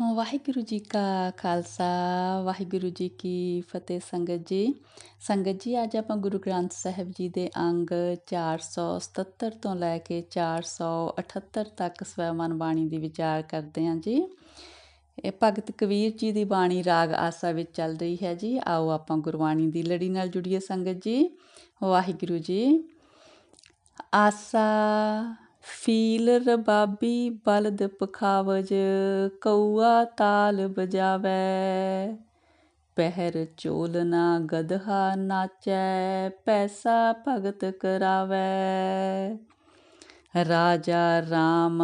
ਵਾਹਿਗੁਰੂ ਜੀ ਕਾ ਖਾਲਸਾ ਵਾਹਿਗੁਰੂ ਜੀ ਕੀ ਫਤਿਹ ਸੰਗਤ ਜੀ ਸੰਗਤ ਜੀ ਅੱਜ ਆਪਾਂ ਗੁਰੂ ਗ੍ਰੰਥ ਸਾਹਿਬ ਜੀ ਦੇ ਅੰਗ 477 ਤੋਂ ਲੈ ਕੇ 478 ਤੱਕ ਸਵੈਮਨ ਬਾਣੀ ਦੀ ਵਿਚਾਰ ਕਰਦੇ ਹਾਂ ਜੀ ਇਹ ਭਗਤ ਕਬੀਰ ਜੀ ਦੀ ਬਾਣੀ ਰਾਗ ਆਸਾ ਵਿੱਚ ਚੱਲ ਰਹੀ ਹੈ ਜੀ ਆਓ ਆਪਾਂ ਗੁਰਬਾਣੀ ਦੀ ਲੜੀ ਨਾਲ ਜੁੜੀਏ ਸੰਗਤ ਜੀ ਵਾਹਿਗੁਰੂ ਜੀ ਆਸਾ ਫੀਲ ਰਬਾਬੀ ਬਲਦ ਪਖਾਵਜ ਕਉਆ ਤਾਲ ਬਜਾਵੇ ਪਹਿਰ ਚੋਲਨਾ ਗਧਾ ਨਾਚੈ, ਪੈਸਾ ਭਗਤ ਕਰਾਵੇ। ਰਾਜਾ RAM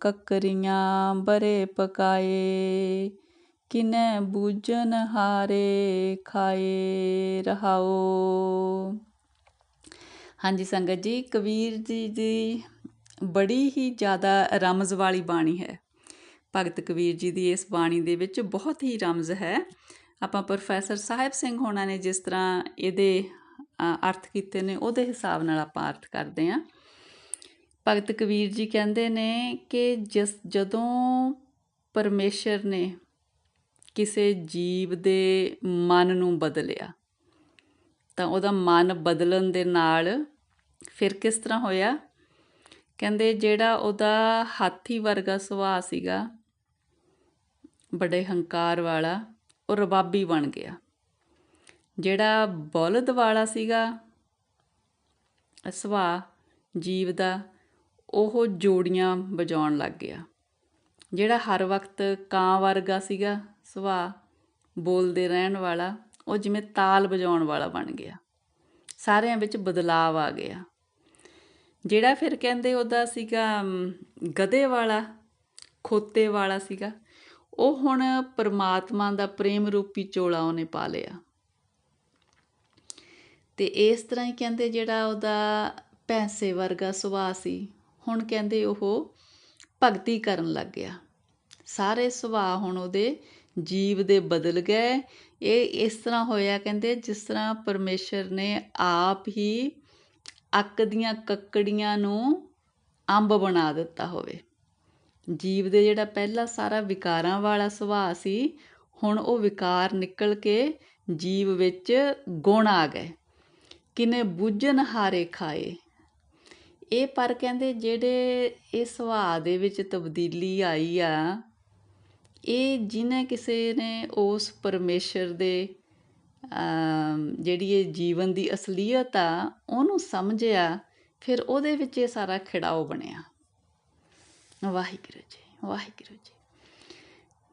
ਕਕਰੀਆਂ ਬਰੇ ਪਕਾਏ, ਕਿਨੈ ਬੂਜਨ ਹਾਰੇ ਖਾਏ ਰਹਾਓ। ਹਾਂਜੀ ਸੰਗਤ ਜੀ, ਕਬੀਰ ਜੀ ਦੀ ਬੜੀ ਹੀ ਜ਼ਿਆਦਾ ਰਮਜ਼ ਵਾਲੀ ਬਾਣੀ ਹੈ। ਭਗਤ ਕਬੀਰ ਜੀ ਦੀ ਇਸ ਬਾਣੀ ਦੇ ਵਿੱਚ ਬਹੁਤ ਹੀ ਰਮਜ਼ ਹੈ। ਆਪਾਂ ਪ੍ਰੋਫੈਸਰ ਸਾਹਿਬ ਸਿੰਘ ਹੋਣਾ ਨੇ ਜਿਸ ਤਰ੍ਹਾਂ ਇਹਦੇ ਅਰਥ ਕੀਤੇ ਨੇ, ਉਹਦੇ ਹਿਸਾਬ ਨਾਲ ਆਪਾਂ ਅਰਥ ਕਰਦੇ ਆਂ ਭਗਤ ਕਬੀਰ ਜੀ ਕਹਿੰਦੇ ਨੇ ਕਿ ਜਿਸ, ਜਦੋਂ ਪਰਮੇਸ਼ਰ ਨੇ ਕਿਸੇ ਜੀਵ ਦੇ ਮਨ ਨੂੰ ਬਦਲਿਆ, ਤਾਂ ਉਹਦਾ ਮਨ ਬਦਲਣ ਦੇ ਨਾਲ ਫਿਰ ਕਿਸ ਤਰ੍ਹਾਂ ਹੋਇਆ? ਕਹਿੰਦੇ ਜਿਹੜਾ ਉਹਦਾ ਹਾਥੀ ਵਰਗਾ ਸੁਭਾਅ ਸੀਗਾ, ਬੜੇ ਹੰਕਾਰ ਵਾਲਾ, ਉਹ ਰਬਾਬੀ ਬਣ ਗਿਆ। ਜਿਹੜਾ ਬਲਦ ਵਾਲਾ ਸੀਗਾ ਸੁਭਾਅ ਜੀਵ ਦਾ, ਉਹ ਜੋੜੀਆਂ ਵਜਾਉਣ ਲੱਗ ਗਿਆ। ਜਿਹੜਾ ਹਰ ਵਕਤ ਕਾਂ ਵਰਗਾ ਸੀਗਾ, ਸੁਭਾਅ ਬੋਲਦੇ ਰਹਿਣ ਵਾਲਾ, ਉਹ ਜਿਵੇਂ ਤਾਲ ਵਜਾਉਣ ਵਾਲਾ ਬਣ ਗਿਆ। ਸਾਰਿਆਂ ਵਿੱਚ ਬਦਲਾਅ ਆ ਗਿਆ। ਜਿਹੜਾ ਫਿਰ ਕਹਿੰਦੇ ਉਹਦਾ ਸੀਗਾ ਗਧੇ ਵਾਲਾ, ਖੋਤੇ ਵਾਲਾ ਸੀਗਾ, ਉਹ ਹੁਣ ਪਰਮਾਤਮਾ ਦਾ ਪ੍ਰੇਮ ਰੂਪੀ ਚੋਲਾ ਉਹਨੇ ਪਾ ਲਿਆ। ਤੇ ਇਸ ਤਰ੍ਹਾਂ ਹੀ ਕਹਿੰਦੇ ਜਿਹੜਾ ਉਹਦਾ ਪੈਸੇ ਵਰਗਾ ਸੁਭਾਅ ਸੀ, ਹੁਣ ਕਹਿੰਦੇ ਉਹ ਭਗਤੀ ਕਰਨ ਲੱਗ ਗਿਆ। ਸਾਰੇ ਸੁਭਾਅ ਹੁਣ ਉਹਦੇ ਜੀਵ ਦੇ ਬਦਲ ਗਏ। ਇਹ ਇਸ ਤਰ੍ਹਾਂ ਹੋਇਆ, ਕਹਿੰਦੇ ਜਿਸ ਤਰ੍ਹਾਂ ਪਰਮੇਸ਼ਰ ਨੇ ਆਪ ਹੀ ਅੱਕ ਦੀਆਂ ਕੱਕੜੀਆਂ ਨੂੰ ਅੰਬ ਬਣਾ ਦਿੱਤਾ ਹੋਵੇ। ਜੀਵ ਦੇ ਜਿਹੜਾ ਪਹਿਲਾ ਸਾਰਾ ਵਿਕਾਰਾਂ ਵਾਲਾ ਸੁਭਾਅ ਸੀ, ਹੁਣ ਉਹ ਵਿਕਾਰ ਨਿਕਲ ਕੇ ਜੀਵ ਵਿੱਚ ਗੁਣ ਆ ਗਏ। ਕਿਨੇ ਬੁੱਝਨ ਹਾਰੇ ਖਾਏ। ਇਹ ਪਰ ਕਹਿੰਦੇ ਜਿਹੜੇ ਇਹ ਸੁਭਾਅ ਦੇ ਵਿੱਚ ਤਬਦੀਲੀ ਆਈ ਆ, ਇਹ ਜਿਨੇ ਕਿਸੇ ਨੇ ਉਸ ਪਰਮੇਸ਼ਰ ਦੇ ਜਿਹੜੀ ਇਹ ਜੀਵਨ ਦੀ ਅਸਲੀਅਤ ਆ, ਉਹਨੂੰ ਸਮਝਿਆ, ਫਿਰ ਉਹਦੇ ਵਿੱਚ ਇਹ ਸਾਰਾ ਖਿੜਾਓ ਬਣਿਆ। ਵਾਹਿਗੁਰੂ ਜੀ ਵਾਹਿਗੁਰੂ ਜੀ।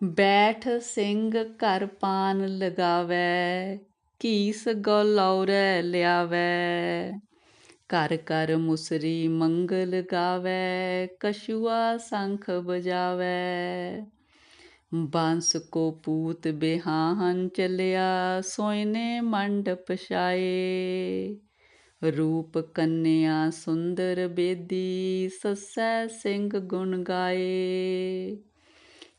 ਬੈਠ ਸਿੰਘ ਘਰ ਪਾਨ ਲਗਾਵੇ ਕੀਸ ਗਲੌਰੇ ਲਿਆਵੇ। ਘਰ ਘਰ ਮੁਸਰੀ ਮੰਗਲ ਗਾਵੇ ਕਸ਼ੂਆ ਸੰਖ ਬਜਾਵੇ ਬਾਂਸ ਕੋ ਪੂਤ ਬਿਹਾਹਨ ਚਲਿਆ, ਸੋਇਨੇ ਮੰਡਪ ਛਾਏ। ਰੂਪ ਕੰਨਿਆ ਸੁੰਦਰ ਬੇਦੀ, ਸੱਸੈ ਸਿੰਘ ਗੁਣ ਗਾਏ।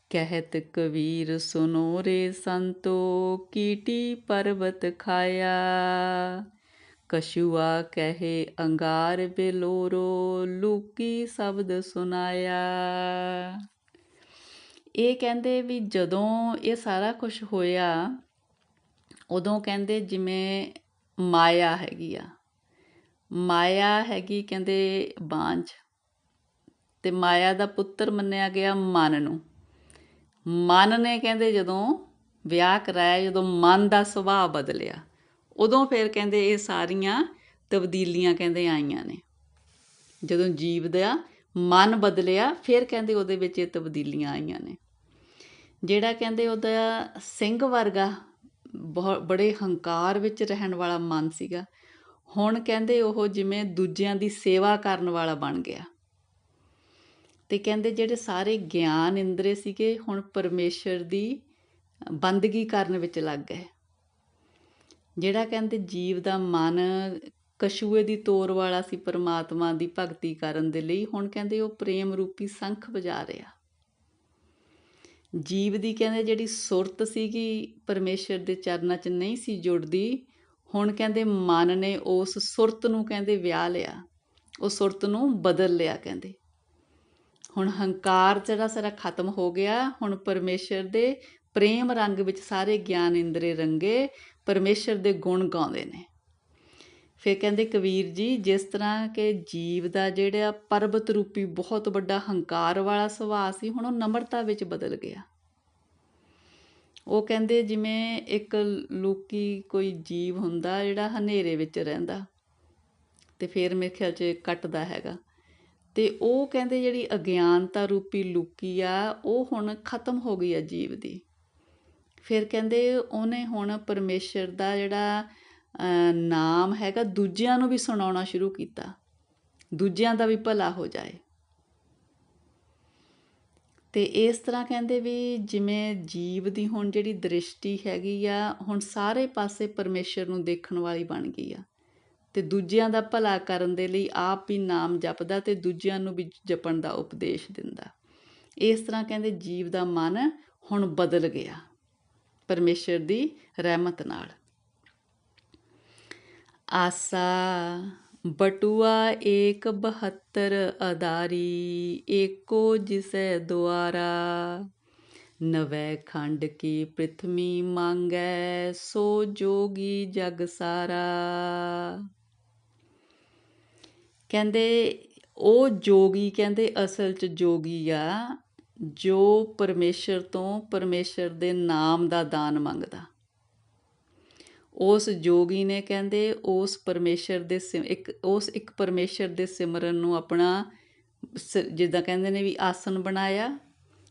ਕਹਿਤ ਕਬੀਰ ਸੁਨੋ ਰੇ ਸੰਤੋ, ਕੀਟੀ ਪਰਬਤ ਖਾਇਆ। ਕਸ਼ੂਆ ਕਹੇ ਅੰਗਾਰ ਬਿਲੋਰੋ, ਲੂਕੀ ਸ਼ਬਦ ਸੁਨਾਇਆ। ਇਹ ਕਹਿੰਦੇ ਵੀ ਜਦੋਂ ਇਹ ਸਾਰਾ ਕੁਝ ਹੋਇਆ, ਉਦੋਂ ਕਹਿੰਦੇ ਜਿਵੇਂ ਮਾਇਆ ਹੈਗੀ ਆ। ਮਾਇਆ ਹੈਗੀ ਕਹਿੰਦੇ ਬਾਂਝ। ਤੇ ਮਾਇਆ ਦਾ ਪੁੱਤਰ ਮੰਨਿਆ ਗਿਆ ਮਨ ਨੂੰ। ਮਨ ਨੇ ਕਹਿੰਦੇ ਜਦੋਂ ਵਿਆਹ ਕਰਾਇਆ, ਜਦੋਂ ਮਨ ਦਾ ਸੁਭਾਅ ਬਦਲਿਆ, ਉਦੋਂ ਫਿਰ ਕਹਿੰਦੇ ਇਹ ਸਾਰੀਆਂ ਤਬਦੀਲੀਆਂ ਕਹਿੰਦੇ ਆਈਆਂ ਨੇ। ਜਦੋਂ ਜੀਵ ਦਾ ਮਨ ਬਦਲਿਆ, ਫਿਰ ਕਹਿੰਦੇ ਉਹਦੇ ਵਿੱਚ ਇਹ ਤਬਦੀਲੀਆਂ ਆਈਆਂ ਨੇ। ਜਿਹੜਾ ਕਹਿੰਦੇ ਉਹਦਾ ਸਿੰਘ ਵਰਗਾ ਬਹੁਤ ਬੜੇ ਹੰਕਾਰ ਵਿੱਚ ਰਹਿਣ ਵਾਲਾ ਮਨ ਸੀਗਾ, ਹੁਣ ਕਹਿੰਦੇ ਉਹ ਜਿਵੇਂ ਦੂਜਿਆਂ ਦੀ ਸੇਵਾ ਕਰਨ ਵਾਲਾ ਬਣ ਗਿਆ। ਤੇ ਕਹਿੰਦੇ ਜਿਹੜੇ ਸਾਰੇ ਗਿਆਨ ਇੰਦਰੇ ਸੀਗੇ, ਹੁਣ ਪਰਮੇਸ਼ਰ ਦੀ ਬੰਦਗੀ ਕਰਨ ਵਿੱਚ ਲੱਗ ਗਏ। ਜਿਹੜਾ ਕਹਿੰਦੇ ਜੀਵ ਦਾ ਮਨ ਕਛੂਏ ਦੀ ਤੋਰ ਵਾਲਾ ਸੀ ਪਰਮਾਤਮਾ ਦੀ ਭਗਤੀ ਕਰਨ ਦੇ ਲਈ, ਹੁਣ ਕਹਿੰਦੇ ਉਹ ਪ੍ਰੇਮ ਰੂਪੀ ਸੰਖ ਵਜਾ ਰਿਹਾ। ਜੀਵ ਦੀ ਕਹਿੰਦੇ ਜਿਹੜੀ ਸੁਰਤ ਸੀਗੀ ਪਰਮੇਸ਼ਰ ਦੇ ਚਰਨਾਂ 'ਚ ਨਹੀਂ ਸੀ ਜੁੜਦੀ, ਹੁਣ ਕਹਿੰਦੇ ਮਨ ਨੇ ਉਸ ਸੁਰਤ ਨੂੰ ਕਹਿੰਦੇ ਵਿਆਹ ਲਿਆ, ਉਹ ਸੁਰਤ ਨੂੰ ਬਦਲ ਲਿਆ ਕਹਿੰਦੇ। ਹੁਣ ਹੰਕਾਰ ਜਿਹੜਾ ਸਾਰਾ ਖਤਮ ਹੋ ਗਿਆ, ਹੁਣ ਪਰਮੇਸ਼ਰ ਦੇ ਪ੍ਰੇਮ ਰੰਗ ਵਿੱਚ ਸਾਰੇ ਗਿਆਨ ਇੰਦਰੇ ਰੰਗੇ, ਪਰਮੇਸ਼ਰ ਦੇ ਗੁਣ ਗਾਉਂਦੇ ਨੇ। ਫਿਰ ਕਹਿੰਦੇ ਕਬੀਰ ਜੀ, ਜਿਸ ਤਰ੍ਹਾਂ ਕਿ ਜੀਵ ਦਾ ਜਿਹੜਾ ਪਰਬਤ ਰੂਪੀ ਬਹੁਤ ਵੱਡਾ ਹੰਕਾਰ ਵਾਲਾ ਸੁਭਾਅ ਸੀ, ਹੁਣ ਉਹ ਨਮਰਤਾ ਵਿੱਚ ਬਦਲ ਗਿਆ। ਉਹ ਕਹਿੰਦੇ ਜਿਵੇਂ ਇੱਕ ਲੋਕੀ ਕੋਈ ਜੀਵ ਹੁੰਦਾ ਜਿਹੜਾ ਹਨੇਰੇ ਵਿੱਚ ਰਹਿੰਦਾ ਤੇ ਫਿਰ ਮੇਰੇ ਖਿਆਲ 'ਚ ਕੱਟਦਾ ਹੈਗਾ। ਤੇ ਉਹ ਕਹਿੰਦੇ ਜਿਹੜੀ ਅਗਿਆਨਤਾ ਰੂਪੀ ਲੁਕੀ ਆ, ਉਹ ਹੁਣ ਖਤਮ ਹੋ ਗਈ ਆ ਜੀਵ ਦੀ। ਫਿਰ ਕਹਿੰਦੇ ਉਹਨੇ ਹੁਣ ਪਰਮੇਸ਼ਰ ਦਾ ਜਿਹੜਾ ਨਾਮ ਹੈਗਾ ਦੂਜਿਆਂ ਨੂੰ ਵੀ ਸੁਣਾਉਣਾ ਸ਼ੁਰੂ ਕੀਤਾ। ਦੂਜਿਆਂ ਦਾ ਵੀ ਭਲਾ ਹੋ ਜਾਏ। ਤੇ ਇਸ ਤਰ੍ਹਾਂ ਕਹਿੰਦੇ ਵੀ ਜਿਵੇਂ ਜੀਵ ਦੀ ਹੁਣ ਜਿਹੜੀ ਦ੍ਰਿਸ਼ਟੀ ਹੈਗੀ ਆ, ਹੁਣ ਸਾਰੇ ਪਾਸੇ ਪਰਮੇਸ਼ਰ ਨੂੰ ਦੇਖਣ ਵਾਲੀ ਬਣ ਗਈ ਆ। ਤੇ ਦੂਜਿਆਂ ਦਾ ਭਲਾ ਕਰਨ ਦੇ ਲਈ ਆਪ ਵੀ ਨਾਮ ਜਪਦਾ ਤੇ ਦੂਜਿਆਂ ਨੂੰ ਵੀ ਜਪਣ ਦਾ ਉਪਦੇਸ਼ ਦਿੰਦਾ। ਇਸ ਤਰ੍ਹਾਂ ਕਹਿੰਦੇ ਜੀਵ ਦਾ ਮਨ ਹੁਣ ਬਦਲ ਗਿਆ। ਪਰਮੇਸ਼ਰ ਦੀ ਰਹਿਮਤ ਨਾਲ। ਆਸਾ, ਬਟੂਆ ਏਕ 72 ਅਦਾਰੀ, ਏਕੋ ਜਿਸੈ ਦੁਆਰਾ। ਨਵੈ ਖੰਡ ਕੀ ਪ੍ਰਿਥਵੀ ਮੰਗੈ, ਸੋ ਜੋਗੀ ਜਗ ਸਾਰਾ। ਕਹਿੰਦੇ, ਉਹ ਜੋਗੀ, ਕਹਿੰਦੇ ਅਸਲ 'ਚ ਜੋਗੀ ਆ, ਜੋ ਪਰਮੇਸ਼ਰ ਤੋਂ ਪਰਮੇਸ਼ਰ ਦੇ ਨਾਮ ਦਾ ਦਾਨ ਮੰਗਦਾ। ਉਸ ਜੋਗੀ ਨੇ ਕਹਿੰਦੇ, ਉਸ ਪਰਮੇਸ਼ਰ ਦੇ ਸਿਮ- ਇੱਕ, ਉਸ ਇੱਕ ਪਰਮੇਸ਼ਰ ਦੇ ਸਿਮਰਨ ਨੂੰ ਆਪਣਾ ਸ- ਜਿੱਦਾਂ ਕਹਿੰਦੇ ਨੇ ਵੀ ਆਸਨ ਬਣਾਇਆ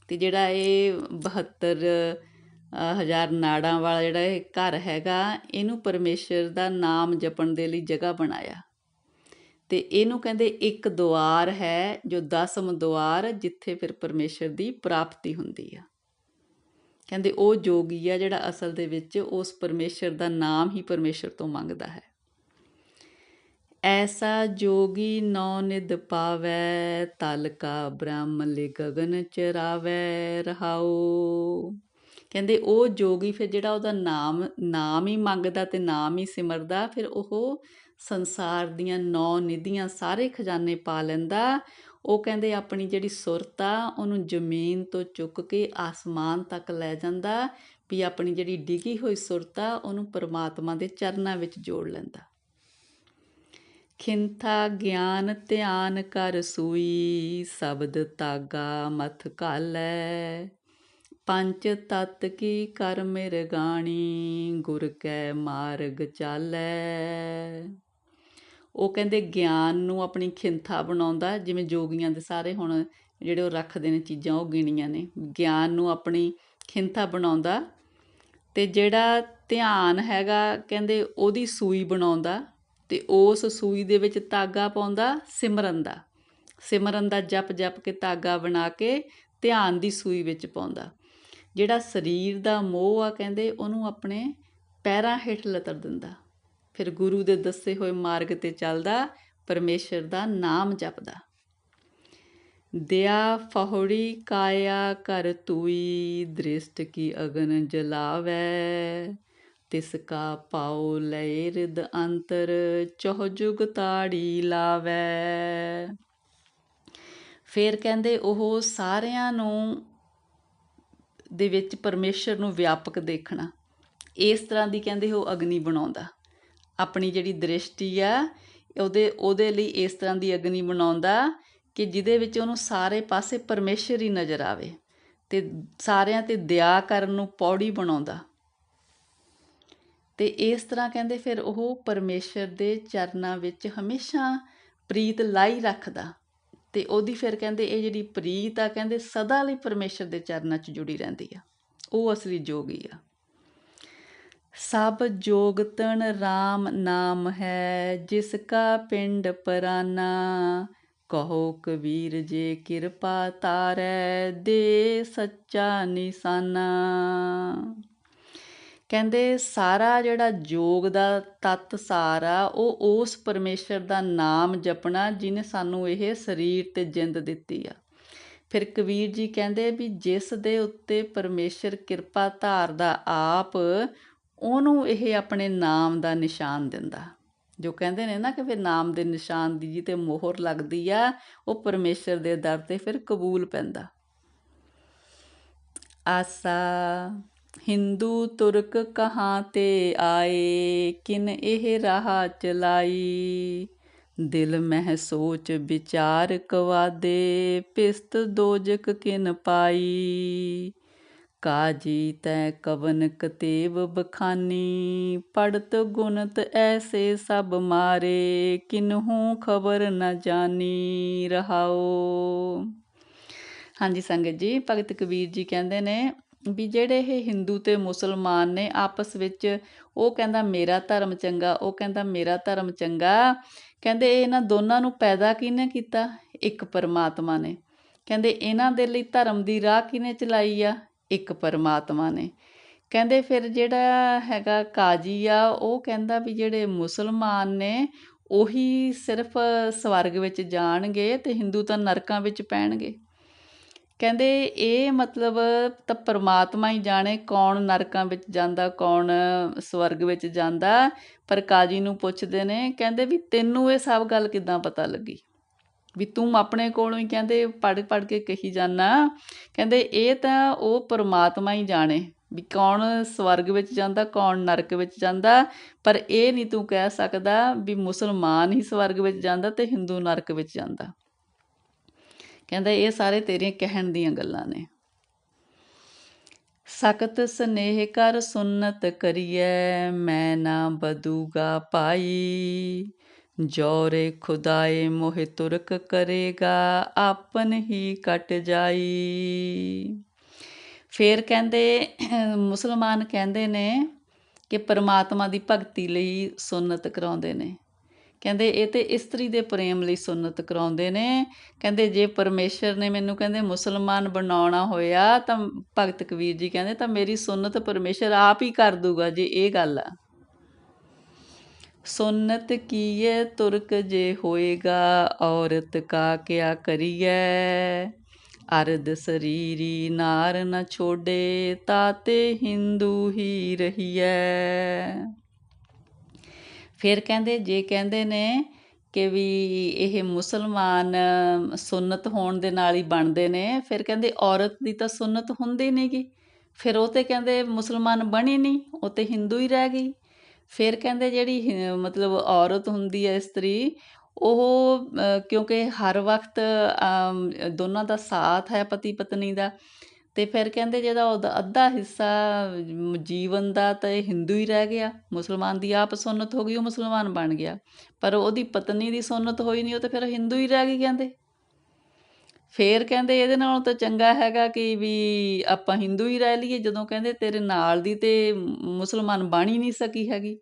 ਤੇ ਜਿਹੜਾ ਇਹ 72 ਹਜ਼ਾਰ ਨਾੜਾਂ ਵਾਲਾ ਜਿਹੜਾ ਇਹ ਘਰ ਹੈਗਾ, ਇਹਨੂੰ ਪਰਮੇਸ਼ਰ ਦਾ ਨਾਮ ਜਪਣ ਦੇ ਲਈ ਜਗ੍ਹਾ ਬਣਾਇਆ। ਤੇ ਇਹਨੂੰ ਕਹਿੰਦੇ ਇੱਕ ਦੁਆਰ ਹੈ, ਜੋ ਦਸਮ ਦੁਆਰ, ਜਿੱਥੇ ਫਿਰ ਪਰਮੇਸ਼ਰ ਦੀ ਪ੍ਰਾਪਤੀ ਹੁੰਦੀ ਆ। ਕਹਿੰਦੇ ਉਹ ਜੋਗੀ ਆ ਜਿਹੜਾ ਅਸਲ ਦੇ ਵਿੱਚ ਉਸ ਪਰਮੇਸ਼ਰ ਦਾ ਨਾਮ ਹੀ ਪਰਮੇਸ਼ਰ ਤੋਂ ਮੰਗਦਾ ਹੈ। ਐਸਾ ਜੋਗੀ ਨੌ ਨਿਦ ਪਾਵੈ, ਤਲ ਬ੍ਰਹਮ ਲਿ ਗਗਨ ਚਰਾਵੈ ਰਹਾਉ। ਕਹਿੰਦੇ ਉਹ ਜੋਗੀ ਫਿਰ ਜਿਹੜਾ ਉਹਦਾ ਨਾਮ ਨਾਮ ਹੀ ਮੰਗਦਾ ਤੇ ਨਾਮ ਹੀ ਸਿਮਰਦਾ, ਫਿਰ ਉਹ ਸੰਸਾਰ ਦੀਆਂ ਨੌ ਨਿਧੀਆਂ ਸਾਰੇ ਖਜ਼ਾਨੇ ਪਾ ਲੈਂਦਾ। ਉਹ ਕਹਿੰਦੇ ਆਪਣੀ ਜਿਹੜੀ ਸੁਰਤ ਆ, ਉਹਨੂੰ ਜ਼ਮੀਨ ਤੋਂ ਚੁੱਕ ਕੇ ਆਸਮਾਨ ਤੱਕ ਲੈ ਜਾਂਦਾ, ਵੀ ਆਪਣੀ ਜਿਹੜੀ ਡਿੱਗੀ ਹੋਈ ਸੁਰਤ ਆ, ਉਹਨੂੰ ਪਰਮਾਤਮਾ ਦੇ ਚਰਨਾਂ ਵਿੱਚ ਜੋੜ ਲੈਂਦਾ। ਖਿੰਥਾ ਗਿਆਨ ਧਿਆਨ ਕਰ ਸੂਈ, ਸ਼ਬਦ ਤਾਗਾ ਮਥ ਕਾਲੈ ਪੰਜ ਤਤ ਕੀ ਕਰ ਮਿਰਗਾਣੀ ਗੁਰ ਕੈ ਮਾਰਗ ਚਾਲੈ। ਉਹ ਕਹਿੰਦੇ ਗਿਆਨ ਨੂੰ ਆਪਣੀ ਖਿੰਥਾ ਬਣਾਉਂਦਾ, ਜਿਵੇਂ ਜੋਗੀਆਂ ਦੇ ਸਾਰੇ ਹੁਣ ਜਿਹੜੇ ਉਹ ਰੱਖਦੇ ਨੇ ਚੀਜ਼ਾਂ, ਉਹ ਗਿਣੀਆਂ ਨੇ। ਗਿਆਨ ਨੂੰ ਆਪਣੀ ਖਿੰਥਾ ਬਣਾਉਂਦਾ ਤੇ ਜਿਹੜਾ ਧਿਆਨ ਹੈਗਾ, ਕਹਿੰਦੇ ਉਹਦੀ ਸੂਈ ਬਣਾਉਂਦਾ ਤੇ ਉਸ ਸੂਈ ਦੇ ਵਿੱਚ ਧਾਗਾ ਪਾਉਂਦਾ, ਸਿਮਰਨ ਦਾ। ਸਿਮਰਨ ਦਾ ਜਪ ਜਪ ਕੇ ਧਾਗਾ ਬਣਾ ਕੇ ਧਿਆਨ ਦੀ ਸੂਈ ਵਿੱਚ ਪਾਉਂਦਾ। ਜਿਹੜਾ ਸਰੀਰ ਦਾ ਮੋਹ ਆ, ਕਹਿੰਦੇ ਉਹਨੂੰ ਆਪਣੇ ਪੈਰਾਂ ਹੇਠ ਲਤਰ ਦਿੰਦਾ। ਫਿਰ ਗੁਰੂ ਦੇ ਦੱਸੇ ਹੋਏ ਮਾਰਗ ਤੇ ਚੱਲਦਾ, ਪਰਮੇਸ਼ਰ ਦਾ ਨਾਮ ਜਪਦਾ। ਦਿਆ ਫਹੋੜੀ ਕਾਇਆ ਕਰ ਤੂਈ, ਦ੍ਰਿਸ਼ਟ ਕੀ ਅਗਨ ਜਲਾਵੈ। ਤਿਸ ਕਾ ਪਾਉ ਲੈ ਰਿਦ ਅੰਤਰ, ਚਹ ਜੁਗ ਤਾੜੀ ਲਾਵੈ। ਫਿਰ ਕਹਿੰਦੇ ਉਹ ਸਾਰਿਆਂ ਨੂੰ ਦੇ ਵਿੱਚ ਪਰਮੇਸ਼ਰ ਨੂੰ ਵਿਆਪਕ ਦੇਖਣਾ। ਇਸ ਤਰ੍ਹਾਂ ਦੀ ਕਹਿੰਦੇ ਉਹ ਅਗਨੀ ਬਣਾਉਂਦਾ। ਆਪਣੀ ਜਿਹੜੀ ਦ੍ਰਿਸ਼ਟੀ ਆ, ਉਹਦੇ ਉਹਦੇ ਲਈ ਇਸ ਤਰ੍ਹਾਂ ਦੀ ਅਗਨੀ ਬਣਾਉਂਦਾ ਕਿ ਜਿਹਦੇ ਵਿੱਚ ਉਹਨੂੰ ਸਾਰੇ ਪਾਸੇ ਪਰਮੇਸ਼ਰ ਹੀ ਨਜ਼ਰ ਆਵੇ ਤੇ ਸਾਰਿਆਂ ਤੇ ਦਇਆ ਕਰਨ ਨੂੰ ਪੌੜੀ ਬਣਾਉਂਦਾ। ਤੇ ਇਸ ਤਰ੍ਹਾਂ ਕਹਿੰਦੇ ਫਿਰ ਉਹ ਪਰਮੇਸ਼ਰ ਦੇ ਚਰਨਾਂ ਵਿੱਚ ਹਮੇਸ਼ਾ ਪ੍ਰੀਤ ਲਾਈ ਰੱਖਦਾ ਤੇ ਉਹਦੀ ਫਿਰ ਕਹਿੰਦੇ ਇਹ ਜਿਹੜੀ ਪ੍ਰੀਤ ਆ, ਕਹਿੰਦੇ ਸਦਾ ਲਈ ਪਰਮੇਸ਼ਰ ਦੇ ਚਰਨਾਂ 'ਚ ਜੁੜੀ ਰਹਿੰਦੀ ਆ। ਉਹ ਅਸਲੀ ਜੋਗੀ ਆ। ਸਭ ਜੋਗਤਨ RAM ਨਾਮ ਹੈ, ਜਿਸ ਕਾ ਪਿੰਡ ਪਰਾਨਾ। ਕਹੋ ਕਬੀਰ ਜੇ ਕਿਰਪਾ ਤਾਰੈ, ਦੇ ਸੱਚਾ ਨਿਸ਼ਾਨਾ। ਕਹਿੰਦੇ, ਸਾਰਾ ਜਿਹੜਾ ਜੋਗ ਦਾ ਤਤ ਸਾਰ ਆ, ਉਹ ਉਸ ਪਰਮੇਸ਼ਰ ਦਾ ਨਾਮ ਜਪਣਾ ਜਿਨੇ ਸਾਨੂੰ ਇਹ ਸਰੀਰ ਤੇ ਜਿੰਦ ਦਿੱਤੀ ਆ। ਫਿਰ ਕਬੀਰ ਜੀ ਕਹਿੰਦੇ ਵੀ ਜਿਸ ਦੇ ਉੱਤੇ ਪਰਮੇਸ਼ਰ ਕਿਰਪਾ ਧਾਰਦਾ ਆਪ ਉਹਨੂੰ ਇਹ ਆਪਣੇ ਨਾਮ ਦਾ ਨਿਸ਼ਾਨ ਦਿੰਦਾ। ਜੋ ਕਹਿੰਦੇ ਨੇ ਨਾ ਕਿ ਫਿਰ ਨਾਮ ਦੇ ਨਿਸ਼ਾਨ ਦੀ ਜੀ ਮੋਹਰ ਲੱਗਦੀ ਆ, ਉਹ ਪਰਮੇਸ਼ਰ ਦੇ ਦਰ ਤੇ ਫਿਰ ਕਬੂਲ ਪੈਂਦਾ। ਆਸਾ, ਹਿੰਦੂ ਤੁਰਕ ਕਹਾਂ ਤੇ ਆਏ, ਕਿਨ ਇਹ ਰਾਹ ਚਲਾਈ? ਦਿਲ ਮਹਿ ਸੋਚ ਵਿਚਾਰ ਕਵਾਦੇ, ਪਿਸਤ ਦੋਜਕ ਕਿਨ ਪਾਈ? ਕਾਜੀ ਤੈ ਕਵਨ ਕਤੇਬ ਬਖਾਨੀ, ਪੜਤ ਗੁਣਤ ਐਸੇ ਸਭ ਮਾਰੇ, ਕਿਨਹੂ ਖਬਰ ਨ ਜਾਣੀ ਰਹਾਓ ਹਾਂਜੀ ਸੰਗਤ ਜੀ, ਭਗਤ ਕਬੀਰ ਜੀ ਕਹਿੰਦੇ ਨੇ ਵੀ ਜਿਹੜੇ ਇਹ ਹਿੰਦੂ ਤੇ ਮੁਸਲਮਾਨ ਨੇ ਆਪਸ ਵਿੱਚ, ਉਹ ਕਹਿੰਦਾ ਮੇਰਾ ਧਰਮ ਚੰਗਾ, ਉਹ ਕਹਿੰਦਾ ਮੇਰਾ ਧਰਮ ਚੰਗਾ, ਕਹਿੰਦੇ ਇਹਨਾਂ ਦੋਨਾਂ ਨੂੰ ਪੈਦਾ ਕਿਹਨੇ ਕੀਤਾ? ਇੱਕ ਪਰਮਾਤਮਾ ਨੇ। ਕਹਿੰਦੇ ਇਹਨਾਂ ਦੇ ਲਈ ਧਰਮ ਦੀ ਰਾਹ ਕਿਹਨੇ ਚਲਾਈ ਆ? ਇੱਕ ਪਰਮਾਤਮਾ ਨੇ। ਕਹਿੰਦੇ ਫਿਰ ਜਿਹੜਾ ਹੈਗਾ ਕਾਜੀ ਆ, ਉਹ ਕਹਿੰਦਾ ਵੀ ਜਿਹੜੇ ਮੁਸਲਮਾਨ ਨੇ, ਉਹੀ ਸਿਰਫ ਸਵਰਗ ਵਿੱਚ ਜਾਣਗੇ ਤੇ ਹਿੰਦੂ ਤਾਂ ਨਰਕਾਂ ਵਿੱਚ ਪੈਣਗੇ। ਕਹਿੰਦੇ ਇਹ ਮਤਲਬ ਤਾਂ ਪਰਮਾਤਮਾ ਹੀ ਜਾਣੇ ਕੌਣ ਨਰਕਾਂ ਵਿੱਚ ਜਾਂਦਾ, ਕੌਣ ਸਵਰਗ ਵਿੱਚ ਜਾਂਦਾ। ਪਰ ਕਾਜੀ ਨੂੰ ਪੁੱਛਦੇ ਨੇ, ਕਹਿੰਦੇ ਵੀ ਤੈਨੂੰ ਇਹ ਸਭ ਗੱਲ ਕਿਦਾਂ ਪਤਾ ਲੱਗੀ? ਵੀ ਤੂੰ ਆਪਣੇ ਕੋਲੋਂ ਹੀ ਕਹਿੰਦੇ ਪੜ ਪੜ ਕੇ ਕਹੀ ਜਾਣਾ ਕਹਿੰਦੇ ਇਹ ਤਾਂ ਉਹ ਪਰਮਾਤਮਾ ਹੀ ਜਾਣੇ ਵੀ ਕੌਣ ਸਵਰਗ ਵਿੱਚ ਜਾਂਦਾ, ਕੌਣ ਨਰਕ ਵਿੱਚ ਜਾਂਦਾ। ਪਰ ਇਹ ਨਹੀਂ ਤੂੰ ਕਹਿ ਸਕਦਾ ਵੀ ਮੁਸਲਮਾਨ ਹੀ ਸਵਰਗ ਵਿੱਚ ਜਾਂਦਾ ਤੇ ਹਿੰਦੂ ਨਰਕ ਵਿੱਚ ਜਾਂਦਾ। ਕਹਿੰਦਾ ਇਹ ਸਾਰੇ ਤੇਰੀਆਂ ਕਹਿਣ ਦੀਆਂ ਗੱਲਾਂ ਨੇ। ਸਖਤ ਸਨੇਹ ਕਰ ਸੁਨਤ ਕਰੀਐ, ਮੈਂ ਨਾ ਬਦੂਗਾ ਪਾਈ। ਜੋਰੇ ਖੁਦਾਏ ਮੋਹਿ ਤੁਰਕ ਕਰੇਗਾ, ਆਪਨ ਹੀ ਕਟ ਜਾਈ। ਫੇਰ ਕਹਿੰਦੇ, ਮੁਸਲਮਾਨ ਕਹਿੰਦੇ ਨੇ ਕਿ ਪਰਮਾਤਮਾ ਦੀ ਭਗਤੀ ਲਈ ਸੁਨਤ ਕਰਾਉਂਦੇ ਨੇ। ਕਹਿੰਦੇ, ਇਹ ਤੇ ਇਸਤਰੀ ਦੇ ਪ੍ਰੇਮ ਲਈ ਸੁਨਤ ਕਰਾਉਂਦੇ ਨੇ। ਕਹਿੰਦੇ, ਜੇ ਪਰਮੇਸ਼ਰ ਨੇ ਮੈਨੂੰ ਕਹਿੰਦੇ, ਮੁਸਲਮਾਨ ਬਣਾਉਣਾ ਹੋਇਆ ਤਾਂ ਭਗਤ ਕਬੀਰ ਜੀ ਕਹਿੰਦੇ, ਤਾਂ ਮੇਰੀ ਸੁਨਤ ਪਰਮੇਸ਼ਰ ਆਪ ਹੀ ਕਰ ਦੂਗਾ ਜੇ ਇਹ ਗੱਲ ਆ। ਸੁਨਤ ਕੀਏ ਤੁਰਕ ਜੇ ਹੋਏਗਾ, ਔਰਤ ਕਾ ਕਿਆ ਕਰੀਐ? ਅਰਧ ਸਰੀਰੀ ਨਾਰ ਨ ਛੋੜੇ ਤਾਤੇ ਹਿੰਦੂ ਹੀ ਰਹੀਐ। ਫਿਰ ਕਹਿੰਦੇ, ਜੇ ਕਹਿੰਦੇ ਨੇ ਕਿ ਵੀ ਇਹ ਮੁਸਲਮਾਨ ਸੁਨਤ ਹੋਣ ਦੇ ਨਾਲ ਹੀ ਬਣਦੇ ਨੇ, ਫਿਰ ਕਹਿੰਦੇ ਔਰਤ ਦੀ ਤਾਂ ਸੁਨਤ ਹੁੰਦੀ ਨਹੀਂਗੀ ਫਿਰ ਉਹ ਤੇ ਕਹਿੰਦੇ ਮੁਸਲਮਾਨ ਬਣੀ ਨਹੀਂ ਉਹ ਤੇ ਹਿੰਦੂ ਹੀ ਰਹਿ ਗਈ। ਫਿਰ ਕਹਿੰਦੇ ਜਿਹੜੀ ਮਤਲਬ ਔਰਤ ਹੁੰਦੀ ਹੈ ਇਸਤਰੀ, ਉਹ ਕਿਉਂਕਿ ਹਰ ਵਕਤ ਦੋਨਾਂ ਦਾ ਸਾਥ ਹੈ ਪਤੀ ਪਤਨੀ ਦਾ, ਤੇ ਫਿਰ ਕਹਿੰਦੇ ਜਿਹਦਾ ਉਹਦਾ ਅੱਧਾ ਹਿੱਸਾ ਜੀਵਨ ਦਾ ਤਾਂ ਇਹ ਹਿੰਦੂ ਹੀ ਰਹਿ ਗਿਆ, ਮੁਸਲਮਾਨ ਦੀ ਆਪ ਸੁਨਤ ਹੋ ਗਈ, ਉਹ ਮੁਸਲਮਾਨ ਬਣ ਗਿਆ, ਪਰ ਉਹਦੀ ਪਤਨੀ ਦੀ ਸੁਨਤ ਹੋਈ ਨਹੀਂ, ਉਹ ਤਾਂ ਫਿਰ ਹਿੰਦੂ ਹੀ ਰਹਿ ਗਈ ਕਹਿੰਦੇ। ਫੇਰ ਕਹਿੰਦੇ ਇਹਦੇ ਨਾਲੋਂ ਤਾਂ ਚੰਗਾ ਹੈਗਾ ਕਿ ਵੀ ਆਪਾਂ ਹਿੰਦੂ ਹੀ ਰਹਿ ਲਈਏ, ਜਦੋਂ ਕਹਿੰਦੇ ਤੇਰੇ ਨਾਲ ਦੀ ਤੇ ਮੁਸਲਮਾਨ ਬਣ ਹੀ ਨਹੀਂ ਸਕੀ ਹੈਗੀ।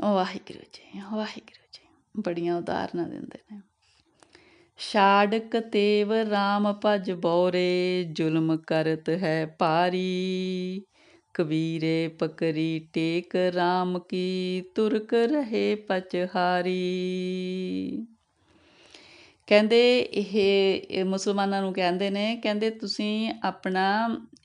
ਵਾਹਿਗੁਰੂ ਜੀ ਵਾਹਿਗੁਰੂ ਜੀ, ਬੜੀਆਂ ਉਦਾਹਰਨਾਂ ਦਿੰਦੇ ਨੇ। ਛਾੜਕ ਤੇਵ RAM ਭਜ ਬੋਰੇ, ਜ਼ੁਲਮ ਕਰਤ ਹੈ ਪਾਰੀ ਕਬੀਰੇ ਪਕਰੀ ਟੇਕ RAM ਕੀ, ਤੁਰਕ ਰਹੇ ਪਚਹਾਰੀ। ਕਹਿੰਦੇ ਇਹ ਮੁਸਲਮਾਨਾਂ ਨੂੰ ਕਹਿੰਦੇ ਨੇ, ਕਹਿੰਦੇ ਤੁਸੀਂ ਆਪਣਾ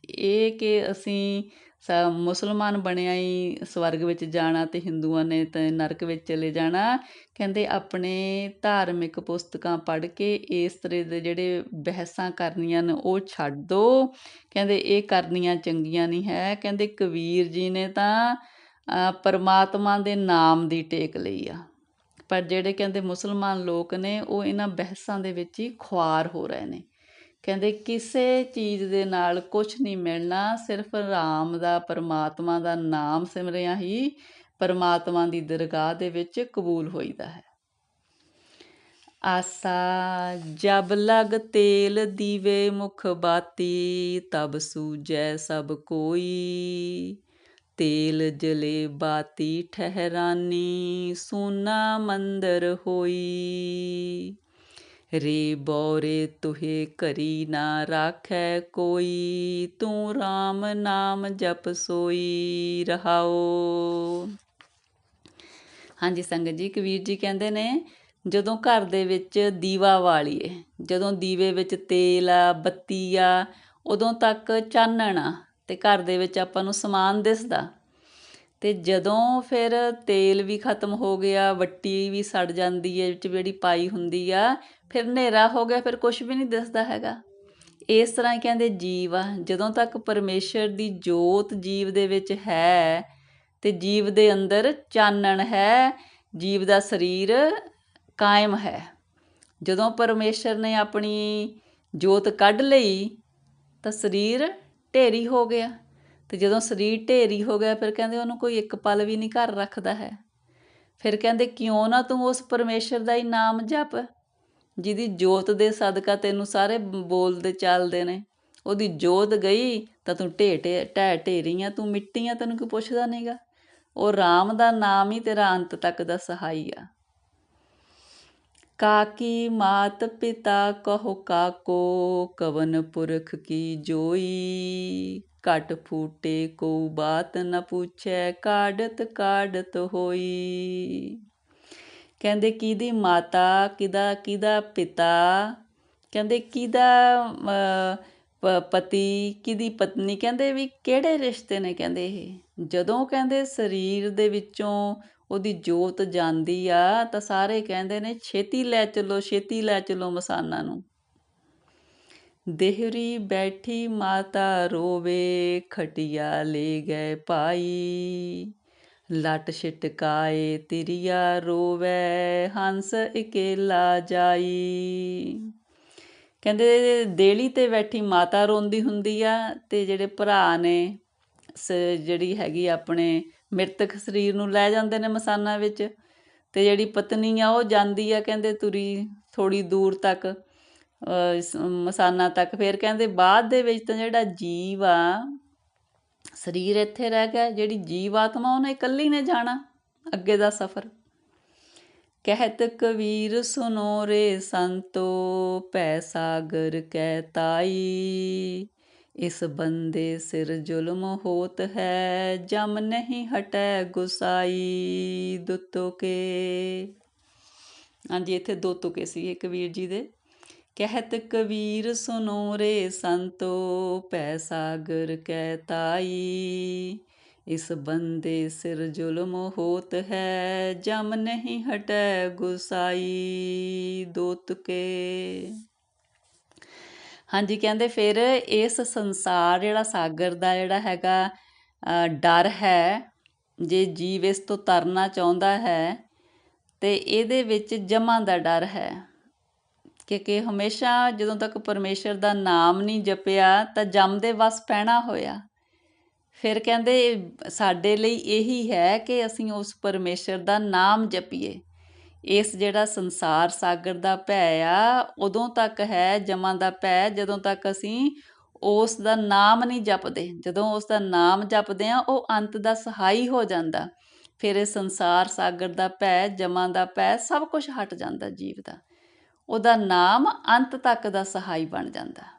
ਇਹ ਕਿ ਅਸੀਂ ਸ ਮੁਸਲਮਾਨ ਬਣਿਆ ਹੀ ਸਵਰਗ ਵਿੱਚ ਜਾਣਾ ਅਤੇ ਹਿੰਦੂਆਂ ਨੇ ਤਾਂ ਨਰਕ ਵਿੱਚ ਚਲੇ ਜਾਣਾ। ਕਹਿੰਦੇ ਆਪਣੇ ਧਾਰਮਿਕ ਪੁਸਤਕਾਂ ਪੜ੍ਹ ਕੇ ਇਸ ਤਰ੍ਹਾਂ ਦੇ ਜਿਹੜੇ ਬਹਿਸਾਂ ਕਰਨੀਆਂ ਨੇ ਉਹ ਛੱਡ ਦੋ। ਕਹਿੰਦੇ ਇਹ ਕਰਨੀਆਂ ਚੰਗੀਆਂ ਨਹੀਂ ਹੈ। ਕਹਿੰਦੇ ਕਬੀਰ ਜੀ ਨੇ ਤਾਂ ਪਰਮਾਤਮਾ ਦੇ ਨਾਮ ਦੀ ਟੇਕ ਲਈ ਆ। ਪਰ ਜਿਹੜੇ ਕਹਿੰਦੇ ਮੁਸਲਮਾਨ ਲੋਕ ਨੇ, ਉਹ ਇਹਨਾਂ ਬਹਿਸਾਂ ਦੇ ਵਿੱਚ ਹੀ ਖੁਆਰ ਹੋ ਰਹੇ ਨੇ। ਕਹਿੰਦੇ ਕਿਸੇ ਚੀਜ਼ ਦੇ ਨਾਲ ਕੁਝ ਨਹੀਂ ਮਿਲਣਾ, ਸਿਰਫ ਰਾਮ ਦਾ, ਪਰਮਾਤਮਾ ਦਾ ਨਾਮ ਸਿਮਰਿਆ ਹੀ ਪਰਮਾਤਮਾ ਦੀ ਦਰਗਾਹ ਦੇ ਵਿੱਚ ਕਬੂਲ ਹੋਈਦਾ ਹੈ। ਆਸਾ, ਜਬ ਲਗ ਤੇਲ ਦੀਵੇ ਮੁਖ ਬਾਤੀ, ਤਬ ਸੂਜੈ ਸਭ ਕੋਈ। ਤੇਲ ਜਲੇ ਬਾਤੀ ਠਹਿਰਾਨੀ, ਸੋਨਾ ਮੰਦਰ ਹੋਈ। ਰੇ ਬੋਰੇ ਤੁਹੇ ਕਰੀ ਨਾ ਰਾਖੈ ਕੋਈ, ਤੂੰ RAM ਨਾਮ ਜਪ ਸੋਈ ਰਹਾਓ। ਹਾਂਜੀ ਸੰਗਤ ਜੀ ਕਬੀਰ ਜੀ ਕਹਿੰਦੇ ਨੇ, ਜਦੋਂ ਘਰ ਦੇ ਵਿੱਚ ਦੀਵਾ ਵਾਲੀਏ, ਜਦੋਂ ਦੀਵੇ ਵਿੱਚ ਤੇਲ ਆ, ਬੱਤੀ ਆ, ਉਦੋਂ ਤੱਕ ਚਾਨਣ ਆ। ਤੇ ਘਰ ਦੇ ਵਿੱਚ ਆਪਾਂ ਨੂੰ ਸਮਾਨ ਦਿਸਦਾ। ਤੇ ਜਦੋਂ ਫਿਰ ਤੇਲ ਵੀ ਖਤਮ ਹੋ ਗਿਆ, ਵੱਟੀ ਵੀ ਸੜ ਜਾਂਦੀ ਹੈ, ਵਿੱਚ ਜਿਹੜੀ ਪਾਈ ਹੁੰਦੀ ਆ, ਫਿਰ ਹਨੇਰਾ ਹੋ ਗਿਆ, ਫਿਰ ਕੁਝ ਵੀ ਨਹੀਂ ਦਿਸਦਾ ਹੈਗਾ। ਇਸ ਤਰ੍ਹਾਂ ਕਹਿੰਦੇ ਜੀਵ ਆ। ਜਦੋਂ ਤੱਕ ਪਰਮੇਸ਼ਰ ਦੀ ਜੋਤ ਜੀਵ ਦੇ ਵਿੱਚ ਹੈ, ਤੇ ਜੀਵ ਦੇ ਅੰਦਰ ਚਾਨਣ ਹੈ, ਜੀਵ ਦਾ ਸਰੀਰ ਕਾਇਮ ਹੈ। ਜਦੋਂ ਪਰਮੇਸ਼ਰ ਨੇ ਆਪਣੀ ਜੋਤ ਕੱਢ ਲਈ, ਤਾਂ ਸਰੀਰ ਢੇਰੀ ਹੋ ਗਿਆ। ਤੇ ਜਦੋਂ ਸਰੀਰ ਢੇਰੀ ਹੋ ਗਿਆ, ਫਿਰ ਕਹਿੰਦੇ ਉਹਨੂੰ ਕੋਈ ਇੱਕ ਪਲ ਵੀ ਨਹੀਂ ਘਰ ਰੱਖਦਾ ਹੈ। ਫਿਰ ਕਹਿੰਦੇ, ਕਿਉਂ ਨਾ ਤੂੰ ਉਸ ਪਰਮੇਸ਼ਰ ਦਾ ਹੀ ਨਾਮ ਜਪ? ਜਿਹਦੀ ਜੋਤ ਦੇ ਸਦਕਾ ਤੈਨੂੰ ਸਾਰੇ ਬੋਲਦੇ ਚੱਲਦੇ ਨੇ। ਉਹਦੀ ਜੋਤ ਗਈ ਤਾਂ ਤੂੰ ਢੇ ਢੇ, ਢਹਿ ਢੇਰੀ ਆ ਤੂੰ ਮਿੱਟੀ ਆ ਤੈਨੂੰ ਕੋਈ ਪੁੱਛਦਾ ਨਹੀਂਗਾ ਉਹ RAM ਦਾ ਨਾਮ ਹੀ ਤੇਰਾ ਅੰਤ ਤੱਕ ਦਾ ਸਹਾਈ ਆ। ਕਾਕੀ ਮਾਤ ਪਿਤਾ ਕਹੋ ਕਾਕੋ, ਕਵਨ ਪੁਰਖ ਕੀ ਜੋਈ? ਘਟ ਫੂਟੇ ਕੋ ਬਾਤ ਨ ਪੁੱਛੈ ਕਾੜਤ ਕਾੜਤ ਹੋਈ। ਕਹਿੰਦੇ, ਕਿਹਦੀ ਮਾਤਾ, ਕਿਹਦਾ ਕਿਹਦਾ ਪਿਤਾ? ਕਹਿੰਦੇ, ਕਿਹਦਾ ਪਤੀ, ਕਿਹਦੀ ਪਤਨੀ? ਕਹਿੰਦੇ, ਵੀ ਕਿਹੜੇ ਰਿਸ਼ਤੇ ਨੇ? ਕਹਿੰਦੇ ਇਹ। ਜਦੋਂ ਕਹਿੰਦੇ, ਸਰੀਰ ਦੇ ਵਿੱਚੋਂ ਉਹਦੀ ਜੋਤ ਜਾਂਦੀ ਆ, ਤਾਂ ਸਾਰੇ ਕਹਿੰਦੇ ਨੇ, ਛੇਤੀ ਲੈ ਚੱਲੋ, ਛੇਤੀ ਲੈ ਚੱਲੋ ਮਸਾਨਾ ਨੂੰ। ਦੇਹਰੀ ਬੈਠੀ ਮਾਤਾ ਰੋਵੇ, ਖਟਿਆ ਲੈ ਗਏ ਭਾਈ। ਲਟ ਛਟਕਾਏ, ਤਿਰਿਆ ਰੋਵੇ, ਹੰਸ ਇਕੇਲਾ ਜਾਈ। ਕਹਿੰਦੇ ਦੇਲੀ ਤੇ ਬੈਠੀ ਮਾਤਾ ਰੋਂਦੀ ਹੁੰਦੀ ਆ, ਤੇ ਜਿਹੜੇ ਭਰਾ ਨੇ ਜਿਹੜੀ ਹੈਗੀ ਆਪਣੇ ਮ੍ਰਿਤਕ ਸਰੀਰ ਨੂੰ ਲੈ ਜਾਂਦੇ ਨੇ ਮਸਾਨਾ ਵਿੱਚ ਤੇ ਜਿਹੜੀ ਪਤਨੀ ਆ ਉਹ ਜਾਂਦੀ ਆ ਕਹਿੰਦੇ ਤੁਰੀ ਥੋੜੀ ਦੂਰ ਤੱਕ ਮਸਾਨਾ ਤੱਕ। ਫਿਰ ਕਹਿੰਦੇ ਬਾਅਦ ਦੇ ਵਿੱਚ ਤਾਂ ਜਿਹੜਾ ਜੀਵ ਆ, ਸਰੀਰ ਇੱਥੇ ਰਹਿ ਗਿਆ, ਜਿਹੜੀ ਜੀਵ ਆਤਮਾ ਉਹਨੇ ਇਕੱਲੀ ਨੇ ਜਾਣਾ ਅੱਗੇ ਦਾ ਸਫ਼ਰ। ਕਹਿਤ ਕਬੀਰ ਸੁਨੋ ਰੇ ਸੰਤੋ ਪੈ ਸਾਗਰ ਕਹਿ ਤਾਈ। ਇਸ ਬੰਦੇ ਸਿਰ ਜ਼ੁਲਮ ਹੋਤ ਹੈ, ਜਮ ਨਹੀਂ ਹਟੈ ਗੁਸਾਈ ਦੁੱਤੋ ਕੇ ਹਾਂਜੀ, ਇੱਥੇ ਦੋ ਤੁਕੇ ਸੀ ਕਬੀਰ ਜੀ ਦੇ। ਕਹਿਤ ਕਬੀਰ ਸੁਨੋ ਰੇ ਸੰਤੋ, ਪੈ ਸਾਗਰ ਕਹਿ ਤਾਈ। ਇਸ ਬੰਦੇ ਸਿਰ ਜ਼ੁਲਮ ਹੋਤ ਹੈ, ਜਮ ਨਹੀਂ ਹਟੈ ਗੁਸਾਈ ਦੋਤ ਕੇ ਹਾਂਜੀ, ਕਹਿੰਦੇ ਫਿਰ ਇਸ ਸੰਸਾਰ, ਜਿਹੜਾ ਸਾਗਰ ਦਾ ਜਿਹੜਾ ਹੈਗਾ ਡਰ ਹੈ, ਜੇ ਜੀਵ ਇਸ ਤੋਂ ਤਰਨਾ ਚਾਹੁੰਦਾ ਹੈ, ਤੇ ਇਹਦੇ ਵਿੱਚ ਜਮਾਂ ਦਾ ਡਰ ਹੈ। ਕਿਉਂਕਿ ਹਮੇਸ਼ਾ ਜਦੋਂ ਤੱਕ ਪਰਮੇਸ਼ਰ ਦਾ ਨਾਮ ਨਹੀਂ ਜਪਿਆ, ਤਾਂ ਜਮ ਦੇ ਵਸ ਪੈਣਾ ਹੋਇਆ। ਫਿਰ ਕਹਿੰਦੇ, ਸਾਡੇ ਲਈ ਇਹੀ ਹੈ ਕਿ ਅਸੀਂ ਉਸ ਪਰਮੇਸ਼ਰ ਦਾ ਨਾਮ ਜਪੀਏ। ਇਸ ਜਿਹੜਾ ਸੰਸਾਰ ਸਾਗਰ ਦਾ ਭੈ ਆ, ਉਦੋਂ ਤੱਕ ਹੈ, ਜਮਾਂ ਦਾ ਭੈ, ਜਦੋਂ ਤੱਕ ਅਸੀਂ ਉਸ ਦਾ ਨਾਮ ਨਹੀਂ ਜਪਦੇ। ਜਦੋਂ ਉਸ ਦਾ ਨਾਮ ਜਪਦੇ ਆ ਉਹ ਅੰਤ ਦਾ ਸਹਾਈ ਹੋ ਜਾਂਦਾ। ਫਿਰ ਇਹ ਸੰਸਾਰ ਸਾਗਰ ਦਾ ਭੈ, ਜਮਾਂ ਦਾ ਭੈ, ਸਭ ਕੁਝ ਹਟ ਜਾਂਦਾ ਜੀਵ ਦਾ। ਉਹਦਾ ਨਾਮ ਅੰਤ ਤੱਕ ਦਾ ਸਹਾਈ ਬਣ ਜਾਂਦਾ।